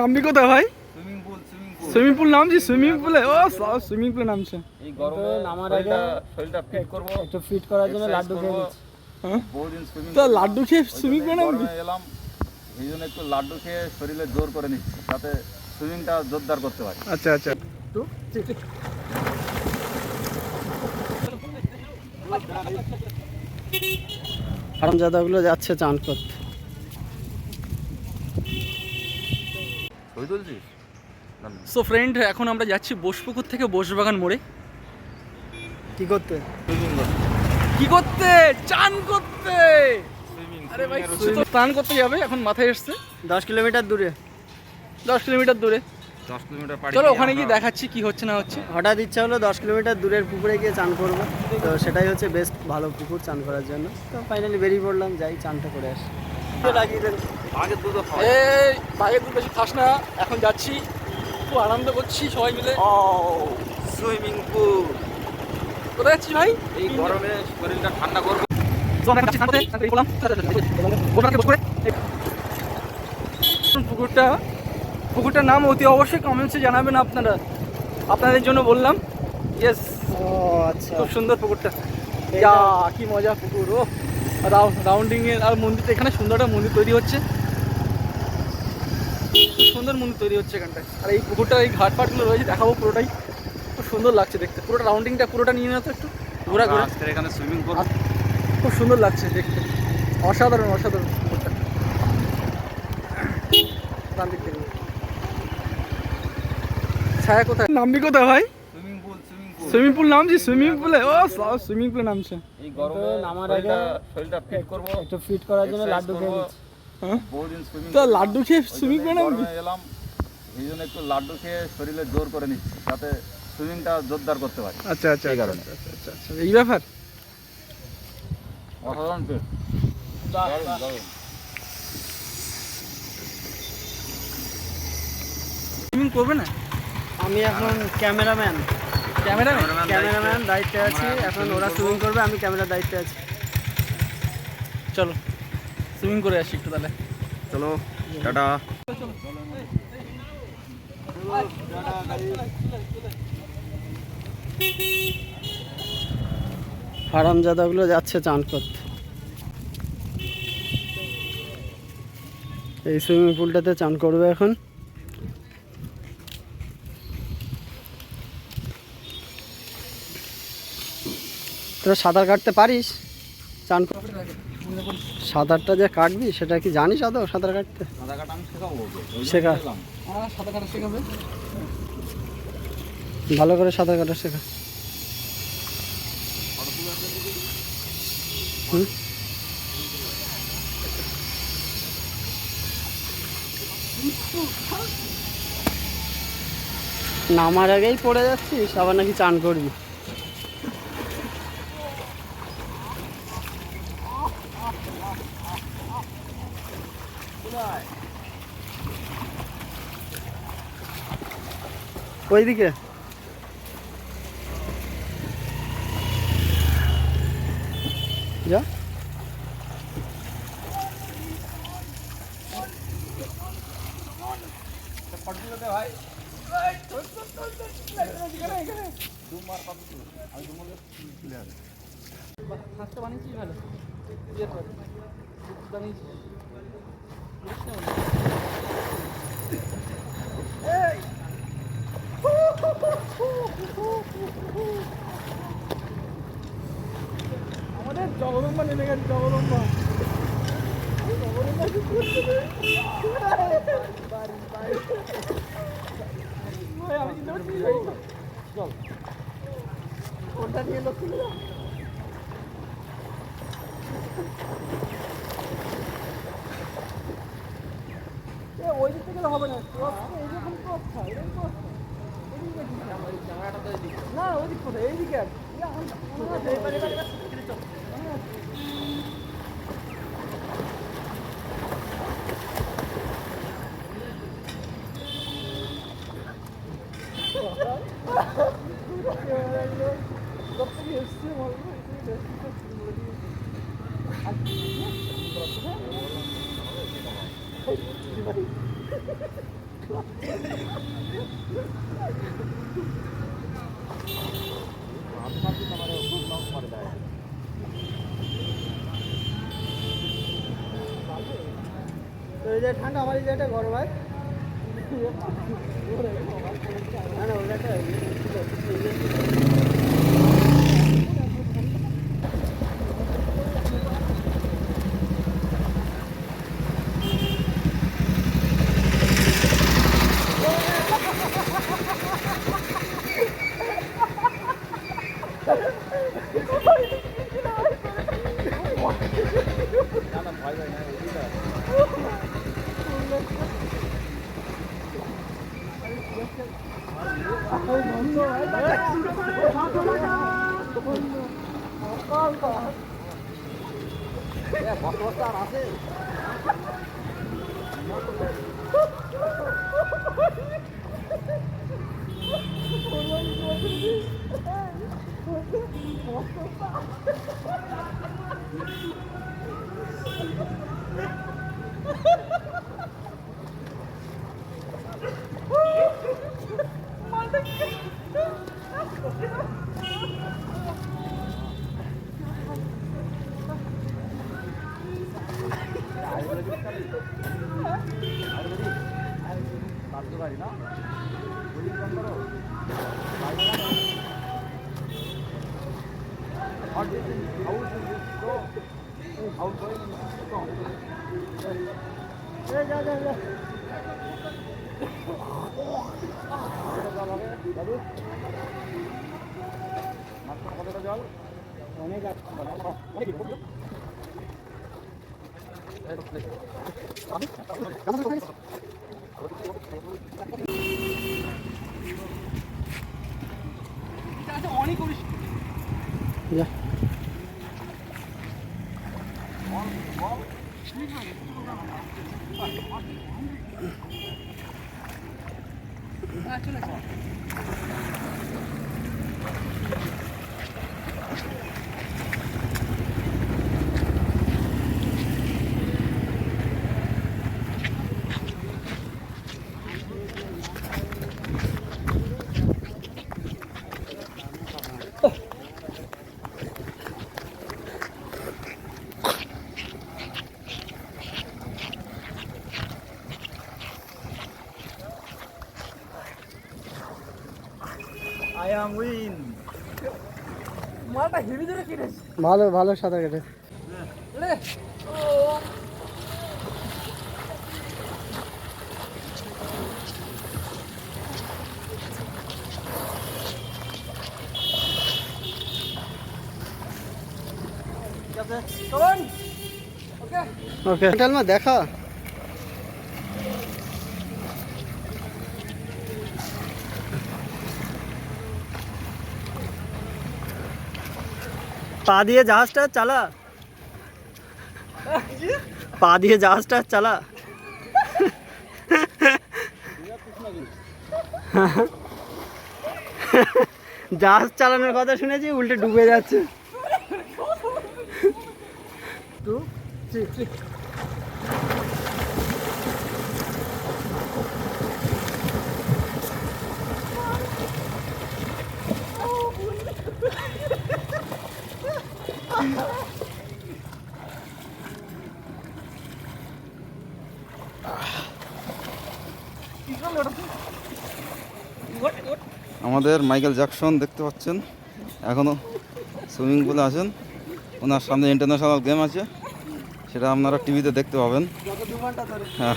নামবি কোথায় ভাই? Swimming pool নামছি সুইমিং পুলে ও সুইমিং পুলে নামছে। এই গরমে নামার শরীরটা আগে শরীরটা ফিট করব। একটু ফিট করার জন্য লাড্ডু খেয়ে হ্যাঁ? বহুদিন সুইমিং তা লাড্ডু খেয়ে সুইমিং পুলে নামবি? এলাম। এই জন্য একটু লাড্ডু খেয়ে শরীরে জোর করে নিচ্ছি যাতে সুইমিংটা জোরদার করতে পারি। আচ্ছা আচ্ছা। তো হারামজাদাগুলো যাচ্ছে চান করতে। ছবি তুলছিস সো ফ্রেন্ড এখন আমরা যাচ্ছি বোসপুকুর থেকে বোসবাগান মোড়ে। কি করতে? কি করতে? চান করতে! আরে ভাই স্নান করতে যাবে এখন মাথায় এসছে। দশ কিলোমিটার দূরে। দশ কিলোমিটার দূরে। দশ কিলোমিটার চলো ওখানে গিয়ে দেখাচ্ছি কি হচ্ছে না হচ্ছে। হঠাৎ ইচ্ছা হলো দশ কিলোমিটার দূরের পুকুরে গিয়ে চান করব। তো সেটাই হচ্ছে বেস্ট ভালো পুকুর চান করার জন্য। তো ফাইনালি বেরিয়ে পড়লাম যাই চানটা করে আসি। লাগিয়ে দেন। আগে দুধ এই বাইরে দুধ বেশি খাস না। এখন যাচ্ছি। খুব আনন্দ করছি সবাই মিলে। ও সুইমিং পুল। কোথায় যাচ্ছি ভাই? এই গরমে শরীরটা ঠান্ডা করবে। পুকুরটা পুকুরটার নাম অতি অবশ্যই কমেন্টসে জানাবেন আপনারা। আপনাদের জন্য বললাম। ইয়েস ও আচ্ছা। খুব সুন্দর পুকুরটা। ইয়া কি মজা পুকুর ও রাউন্ডিং এর আর মন্দিরটা এখানে সুন্দর একটা মন্দির তৈরি হচ্ছে। সুন্দর মন্দির তৈরি হচ্ছে এখানটায়। আর এই পুকুরটা এই ঘাট ফাটগুলো রয়েছে দেখাবো পুরোটাই। খুব সুন্দর লাগছে দেখতে। পুরোটা রাউন্ডিংটা পুরোটা নিয়ে না তো একটু। ঘোরা ঘোরা। এখানে সুইমিং করব। খুব সুন্দর লাগছে দেখতে। অসাধারণ অসাধারণ পুকুরটা। ডান দিক থেকে। ছায়া কোথায়? নামবি কোথায় ভাই? সুইমিং পুল পুল পুল নামছি সুইমিং পুলে ও সুইমিং পুলে নামছে। এই গরমে নামার আগে শরীরটা ফিট করব। একটু ফিট করার জন্য লাড্ডু খেয়ে নিচ্ছি। বহুদিন সুইমিং তা লাড্ডু খেয়ে সুইমিং নামবি এলাম এই জন্য একটু লাড্ডু খেয়ে শরীরে জোর করে নিচ্ছি যাতে সুইমিংটা জোরদার করতে পারি। আচ্ছা আচ্ছা এই আচ্ছা কারণে। আচ্ছা, আচ্ছা আচ্ছা। এই ব্যাপার? অসাধারণ পেট। সুইমিং করবে না? আমি এখন ক্যামেরাম্যান। ক্যামেরা ক্যামেরাম্যান দায়িত্বে আছি এখন ওরা সুইমিং করবে আমি ক্যামেরার দায়িত্বে আছি। চলো। সুইমিং করে আসি একটু তাহলে। চলো টাটা। হারামজাদাগুলো যাচ্ছে চান করতে। এই সুইমিং পুলটাতে চান করবে এখন। তোরা সাঁতার কাটতে পারিস? চান কর- সাঁতারটা যে কাটবি সেটা কি জানিস আদৌ সাঁতার কাটতে? কাটা আমি শেখাবো শেখা। সাঁতার কাটা শেখাবে। ভালো করে সাঁতার কাটা শেখা। হুম? নামার আগেই পড়ে যাচ্ছিস আবার নাকি চান করবি। ওইদিকে যা। হাঁসটা বানিয়েছিস ভালো। বানিয়েছিস আমাদের জগদম্বা নেমে গেছে জগদম্বা কোনটা নিয়ে লোক দিক হবে না। এইরকম খা এরকম। না ওই দিক কোথায়? এইদিকে আর ইয়া, আমার- যে ঠান্ডা আমার এই জায়গাটা গরম হয় না না ওটা একটা কার্যকারী না এই যা যা যা কতটা জল অনেক। অনেক চলে আই অ্যাম উইন। মালটা হেভি ধরে কিনেছি ভালো ভালো সাঁতার কেটে। ওকে। দেখা। পা দিয়ে জাহাজটা চালা। পা দিয়ে জাহাজটা চালা। জাহাজ চালানোর কথা শুনেছি, উল্টে ডুবে যাচ্ছে। তো ঠিক থ্রি আমাদের মাইকেল জ্যাকসন দেখতে পাচ্ছেন। এখনও সুইমিং পুলে আছেন। ওনার সামনে ইন্টারন্যাশনাল গেম আছে। সেটা আপনারা টিভিতে দেখতে পাবেন। হ্যাঁ।